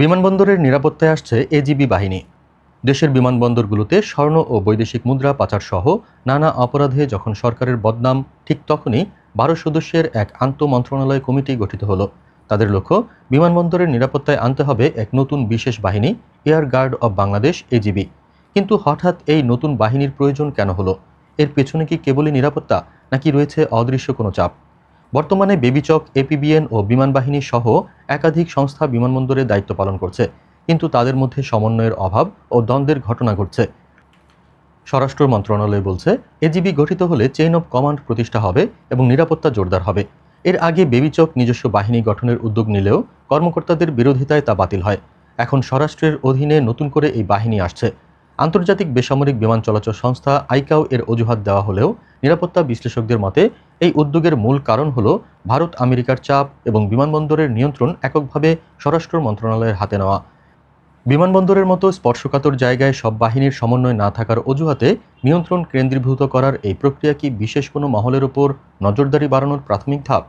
বিমানবন্দরের নিরাপত্তায় আসছে এজিবি বাহিনী। দেশের বিমানবন্দরগুলোতে স্বর্ণ ও বৈদেশিক মুদ্রা পাচার সহ নানা অপরাধে যখন সরকারের বদনাম, ঠিক তখনই বারো সদস্যের এক আন্তঃ মন্ত্রণালয় কমিটি গঠিত হলো। তাদের লক্ষ্য, বিমানবন্দরের নিরাপত্তায় আনতে হবে এক নতুন বিশেষ বাহিনী, air guard of Bangladesh AGB কিন্তু হঠাৎ এই নতুন বাহিনীর প্রয়োজন কেন হলো? এর পেছনে কি কেবলই নিরাপত্তা, নাকি রয়েছে অদৃশ্য কোনো চাপ? বর্তমানে বেবিচক, এপিবিএন ও বিমান বাহিনী সহ একাধিক সংস্থা বিমানবন্দরে দায়িত্ব পালন করছে, কিন্তু তাদের মধ্যে সমন্বয়ের অভাব ও দ্বন্দ্বের ঘটনা ঘটছে। স্বরাষ্ট্র মন্ত্রণালয় বলছে এজিবি গঠিত হলে চেইন অব কমান্ড প্রতিষ্ঠা হবে এবং নিরাপত্তা জোরদার হবে। এর আগে বেবিচক নিজস্ব বাহিনী গঠনের উদ্যোগ নিলেও কর্মকর্তাদের বিরোধিতায় তা বাতিল হয়। এখন স্বরাষ্ট্রের অধীনে নতুন করে এই বাহিনী আসছে। আন্তর্জাতিক বেসামরিক বিমান চলাচল সংস্থা আইকাও এর অজুহাত দেওয়া হলেও নিরাপত্তা বিশ্লেষকদের মতে, এই উদ্যোগের মূল কারণ হল ভারত আমেরিকার চাপ এবং বিমানবন্দরের নিয়ন্ত্রণ এককভাবে স্বরাষ্ট্র মন্ত্রণালয়ের হাতে নেওয়া। বিমানবন্দরের মতো স্পর্শকাতর জায়গায় সব বাহিনীর সমন্বয় না থাকার অজুহাতে নিয়ন্ত্রণ কেন্দ্রীভূত করার এই প্রক্রিয়া কি বিশেষ কোনো মহলের ওপর নজরদারি বাড়ানোর প্রাথমিক ধাপ?